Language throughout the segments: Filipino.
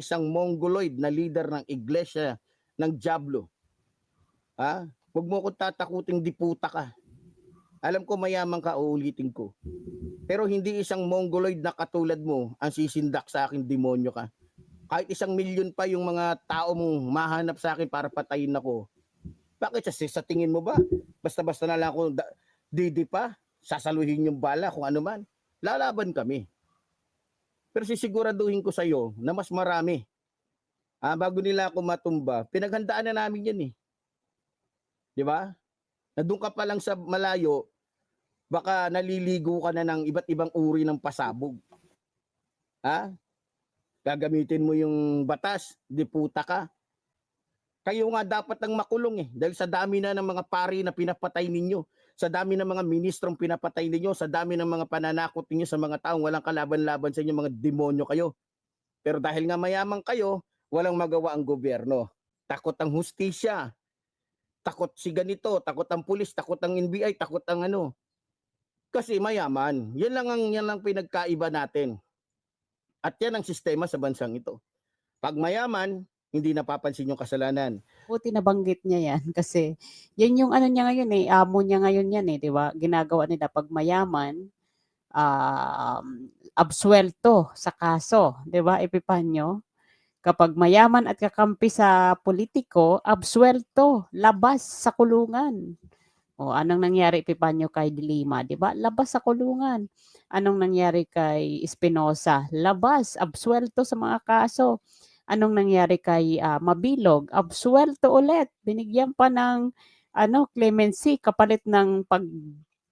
isang mongoloid na leader ng iglesia ng Diablo. Ha? Huwag mo akong tatakuting diputa ka. Alam ko mayaman ka, uulitin ko. Pero hindi isang mongoloid na katulad mo ang sisindak sa akin, demonyo ka. Kahit isang milyon pa yung mga tao mong mahanap sa akin para patayin ako. Bakit sa, sa tingin mo ba? Basta-basta na lang ako didi pa, sasaluhin yung bala kung ano man. Lalaban kami. Pero sisiguraduhin ko sa iyo na mas marami. Ah, bago nila ako matumba, pinaghandaan na namin yan eh. Di ba? Na doon ka pa lang sa malayo, baka naliligo ka na ng iba't ibang uri ng pasabog. Ha? Gagamitin mo yung batas, di puta ka. Kayo nga dapat ang makulong eh. Dahil sa dami na ng mga pari na pinapatay ninyo, sa dami ng mga ministrong pinapatay ninyo, sa dami ng mga pananakot ninyo sa mga taong walang kalaban-laban sa inyo, mga demonyo kayo. Pero dahil nga mayaman kayo, walang magawa ang gobyerno. Takot ang hustisya. Takot si ganito, takot ang pulis, takot ang NBI, takot ang ano. Kasi mayaman. Yan lang ang yan lang pinagkaiba natin. At yan ang sistema sa bansang ito. Pag mayaman, hindi napapansin yung kasalanan. Buti nabanggit niya yan kasi yan yung ano niya ngayon eh, amo niya ngayon yan eh, di ba? Ginagawa nila pag mayaman, um, absuelto sa kaso, di ba? Epipanyo. Kapag mayaman at kakampi sa politiko, absuelto, labas sa kulungan. O anong nangyari Epipanyo kay Dilima, di ba? Labas sa kulungan. Anong nangyari kay Espinosa? Labas, absuelto sa mga kaso anong nangyari kay ah, Mabilog? Absuelto ulit. Binigyan pa ng ano, clemency kapalit ng pag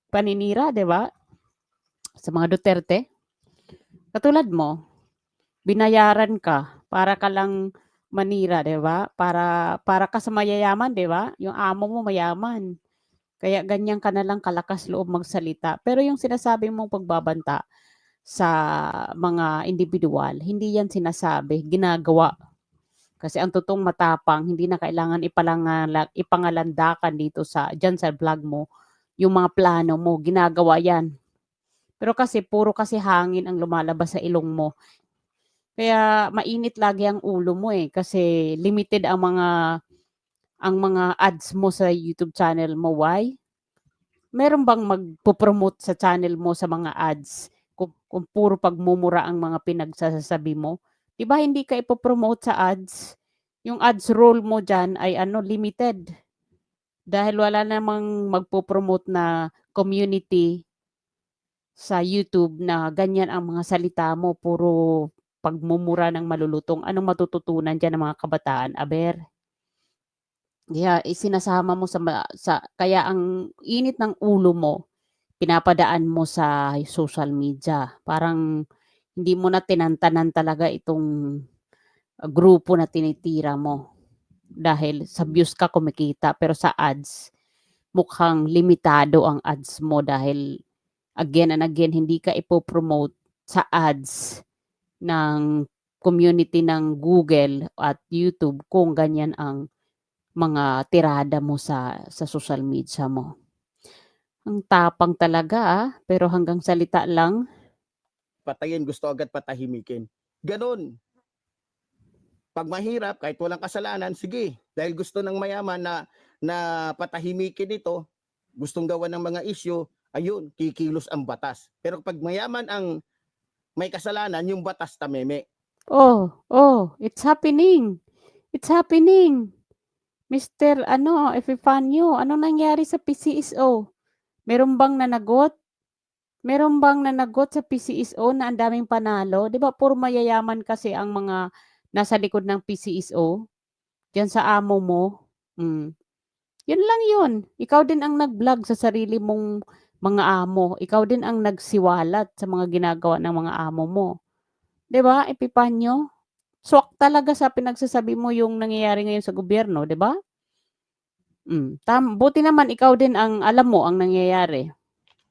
paninira, 'di ba? Sa mga Duterte. Katulad mo, binayaran ka para ka lang manira, 'di ba? Para para ka sa mayayaman, 'di ba? Yung amo mo mayaman. Kaya ganyan ka na lang kalakas loob magsalita. Pero yung sinasabi mong pagbabanta, sa mga individual, hindi yan sinasabi, ginagawa. Kasi ang totoong matapang, hindi na kailangan ipangalandakan dito sa, dyan sa vlog mo, yung mga plano mo, ginagawa yan. Pero kasi, puro kasi hangin ang lumalabas sa ilong mo. Kaya mainit lagi ang ulo mo eh, kasi limited ang mga ang mga ads mo sa YouTube channel mo. Why? Meron bang magpo-promote sa channel mo sa mga ads? Kung, kung puro pagmumura ang mga pinagsasabi mo, 'di ba hindi ka ipopromote sa ads? Yung ads role mo diyan ay ano limited. Dahil wala namang magpo-promote na community sa YouTube na ganyan ang mga salita mo, puro pagmumura ng malulutong. Anong matututunan diyan ng mga kabataan, aber? Kaya isinasama mo sa, sa kaya ang init ng ulo mo pinapadaan mo sa social media. Parang hindi mo na tinantanan talaga itong uh, grupo na tinitira mo. Dahil sa views ka kumikita, pero sa ads, mukhang limitado ang ads mo dahil again and again, hindi ka ipopromote sa ads ng community ng Google at YouTube kung ganyan ang mga tirada mo sa sa social media mo. Ang tapang talaga ah, pero hanggang salita lang. Patayin, gusto agad patahimikin. Ganon. Pag mahirap, kahit walang kasalanan, sige. Dahil gusto ng mayaman na, na patahimikin ito, gustong gawa ng mga isyo, ayun, kikilos ang batas. Pero pag mayaman ang may kasalanan, yung batas tameme. Oh, oh, it's happening. It's happening. Mr. ano, Epifanio, ano nangyari sa PCSO? Meron bang nanagot? Meron bang nanagot sa PCSO na ang daming panalo? 'Di ba puro mayayaman kasi ang mga nasa likod ng PCSO? Diyan sa amo mo. Mm. Yun lang yun. Ikaw din ang nag-vlog sa sarili mong mga amo. Ikaw din ang nagsiwalat sa mga ginagawa ng mga amo mo. 'Di ba? Epipanyo. Swak talaga sa pinagsasabi mo yung nangyayari ngayon sa gobyerno, 'di ba? Mm, tam buti naman ikaw din ang alam mo ang nangyayari.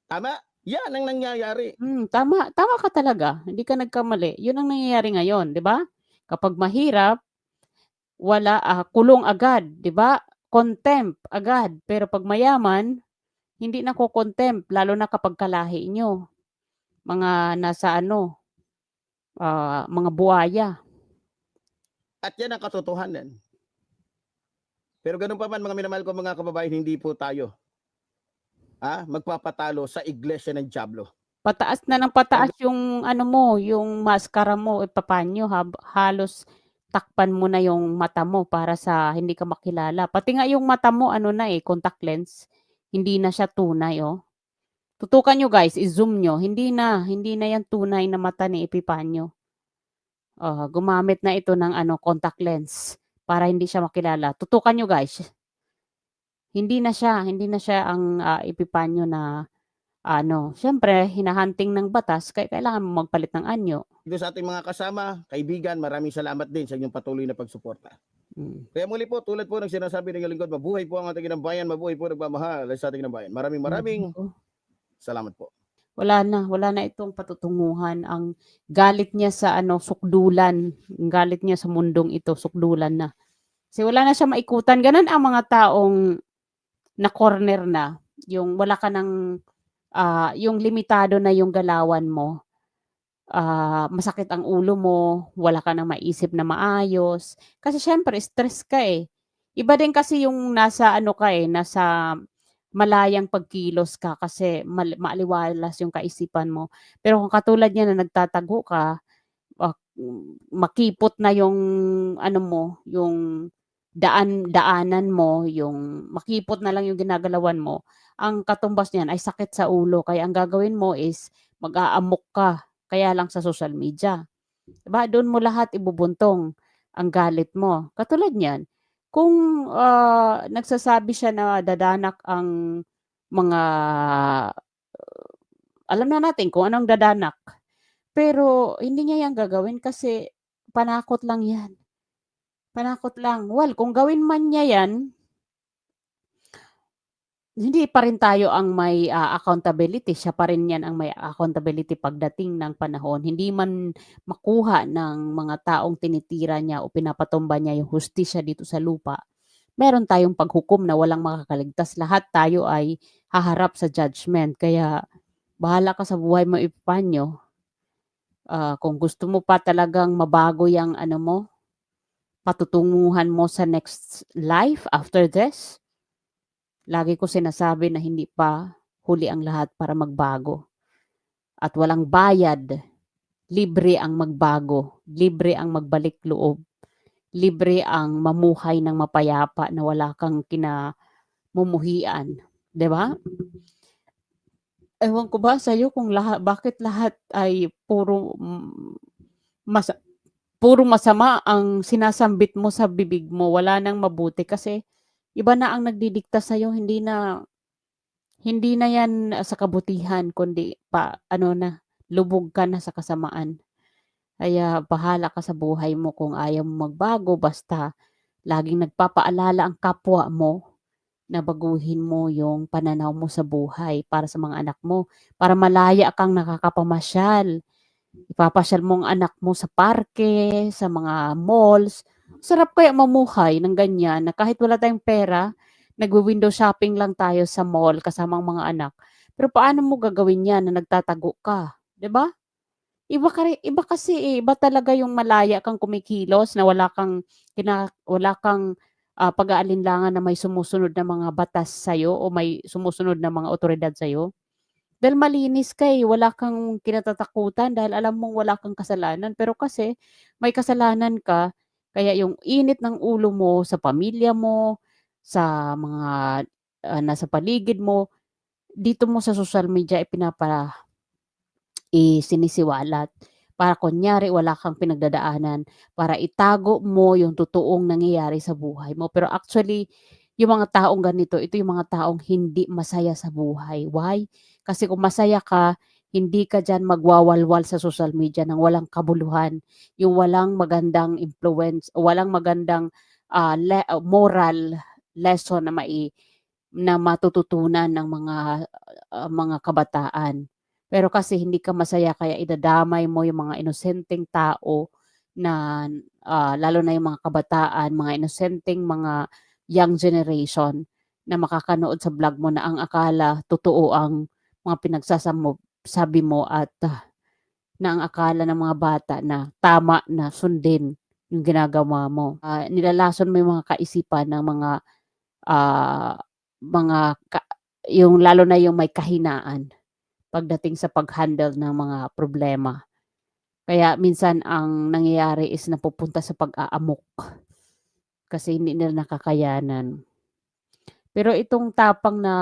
Tama? Yan ang nangyayari. Hmm, tama, tama ka talaga. Hindi ka nagkamali. 'Yun ang nangyayari ngayon, 'di ba? Kapag mahirap, wala ah, kulong agad, 'di ba? Contempt agad. Pero pag mayaman, hindi na ko contempt lalo na kapag kalahi nyo. Mga nasa ano, ah, mga buhaya. At yan ang katotohanan. Pero ganun pa man mga minamahal ko mga kababayan, hindi po tayo ah, magpapatalo sa iglesia ng Diablo. Pataas na ng pataas yung ano mo, yung maskara mo, eh, papanyo, hab- halos takpan mo na yung mata mo para sa hindi ka makilala. Pati nga yung mata mo, ano na eh, contact lens. Hindi na siya tunay, oh. Tutukan nyo guys, i-zoom nyo. Hindi na, hindi na yan tunay na mata ni Epipanyo. Ah, gumamit na ito ng ano, contact lens para hindi siya makilala. Tutukan nyo guys. Hindi na siya, hindi na siya ang ah, Epipanyo na ano, siyempre, hinahunting ng batas, kaya kailangan mo magpalit ng anyo. Dito sa ating mga kasama, kaibigan, maraming salamat din sa inyong patuloy na pagsuporta. Mm. Kaya muli po, tulad po ng sinasabi ng lingkod, mabuhay po ang ating ng bayan, mabuhay po nagmamahal sa ating ng bayan. Maraming maraming Oh, salamat po. Wala na, wala na itong patutunguhan. Ang galit niya sa ano, sukdulan. Ang galit niya sa mundong ito, sukdulan na. Kasi wala na siya maikutan. Ganun ang mga taong na corner na. Yung wala ka ng, ah, yung limitado na yung galawan mo. Ah, masakit ang ulo mo, wala ka nang maisip na maayos. Kasi syempre, stress ka eh. Iba din kasi yung nasa ano ka eh, nasa malayang pagkilos ka kasi mal- maaliwalas yung kaisipan mo. Pero kung katulad niya na nagtatago ka, mm, makipot na yung ano mo, yung daan daanan mo, yung makipot na lang yung ginagalawan mo, ang katumbas niyan ay sakit sa ulo. Kaya ang gagawin mo is mag-aamok ka, kaya lang sa social media. Diba? Doon mo lahat ibubuntong ang galit mo. Katulad niyan, kung ah, nagsasabi siya na dadanak ang mga alam na natin kung anong dadanak. Pero hindi niya yan gagawin kasi panakot lang yan. Panakot lang. Well, kung gawin man niya yan, hindi pa rin tayo ang may ah, accountability. Siya pa rin yan ang may accountability pagdating ng panahon. Hindi man makuha ng mga taong tinitira niya o pinapatumba niya yung hustisya dito sa lupa. Meron tayong paghukom na walang makakaligtas. Lahat tayo ay haharap sa judgment. Kaya bahala ka sa buhay mo ipanyo. Ah, kung gusto mo pa talagang mabago yung ano mo, patutunguhan mo sa next life after this, lagi ko sinasabi na hindi pa huli ang lahat para magbago. At walang bayad, libre ang magbago, libre ang magbalik loob, libre ang mamuhay ng mapayapa na wala kang kinamumuhian. ba? Ewan ko ba sa'yo kung lahat, bakit lahat ay puro mas, puro masama ang sinasambit mo sa bibig mo. Wala nang mabuti kasi iba na ang nagdidikta sa'yo. Hindi na, hindi na yan sa kabutihan, kundi pa, ano na, lubog ka na sa kasamaan. Kaya bahala ka sa buhay mo kung ayaw mo magbago, basta laging nagpapaalala ang kapwa mo na baguhin mo yung pananaw mo sa buhay para sa mga anak mo. Para malaya kang nakakapamasyal. Ipapasyal mo ang anak mo sa parke, sa mga malls. Sarap kaya mamuhay ng ganyan na kahit wala tayong pera, nagwi-window shopping lang tayo sa mall kasama ang mga anak. Pero paano mo gagawin yan na nagtatago ka? 'Di ba? Iba, ka, iba kasi eh, iba talaga yung malaya kang kumikilos na wala kang kina, wala kang ah, pag-aalinlangan na may sumusunod na mga batas sa'yo o may sumusunod na mga otoridad sa'yo. Dahil malinis ka eh, wala kang kinatatakutan dahil alam mong wala kang kasalanan. Pero kasi may kasalanan ka, kaya yung init ng ulo mo sa pamilya mo, sa mga ah, nasa paligid mo, dito mo sa social media ipinapa isinisiwalat para kunyari wala kang pinagdadaanan para itago mo yung totoong nangyayari sa buhay mo. Pero actually, yung mga taong ganito, ito yung mga taong hindi masaya sa buhay. Why? Kasi kung masaya ka, hindi ka dyan magwawalwal sa social media ng walang kabuluhan, yung walang magandang influence, walang magandang ah, le- moral lesson na mai na matututunan ng mga ah, mga kabataan. Pero kasi hindi ka masaya kaya idadamay mo yung mga inosenteng tao na ah, lalo na yung mga kabataan, mga inosenteng mga young generation na makakanood sa vlog mo na ang akala totoo ang mga pinagsasamo sabi mo at ah, na ang akala ng mga bata na tama na sundin yung ginagawa mo. Ah, nilalason mo yung mga kaisipan ng mga ah, mga ka- yung lalo na yung may kahinaan pagdating sa pag-handle ng mga problema. Kaya minsan ang nangyayari is napupunta sa pag-aamok kasi hindi nila nakakayanan. Pero itong tapang na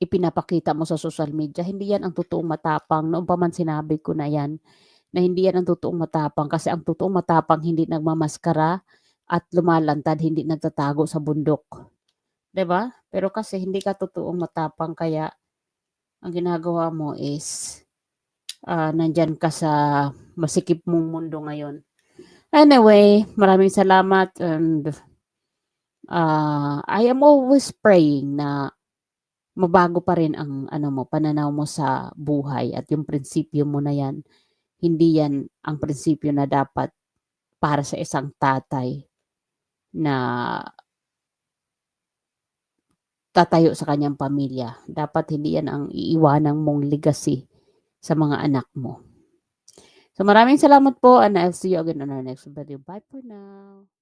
ipinapakita mo sa social media, hindi yan ang totoong matapang. Noon pa man sinabi ko na yan, na hindi yan ang totoong matapang kasi ang totoong matapang hindi nagmamaskara at lumalantad, hindi nagtatago sa bundok. ba? Pero kasi hindi ka totoong matapang kaya ang ginagawa mo is ah nandyan ka sa masikip mong mundo ngayon. Anyway, maraming salamat and ah, I am always praying na mabago pa rin ang ano mo, pananaw mo sa buhay at yung prinsipyo mo na yan, hindi yan ang prinsipyo na dapat para sa isang tatay na tatayo sa kanyang pamilya. Dapat hindi yan ang iiwanang mong legacy sa mga anak mo. So maraming salamat po and I'll see you again on our next video. Bye for now.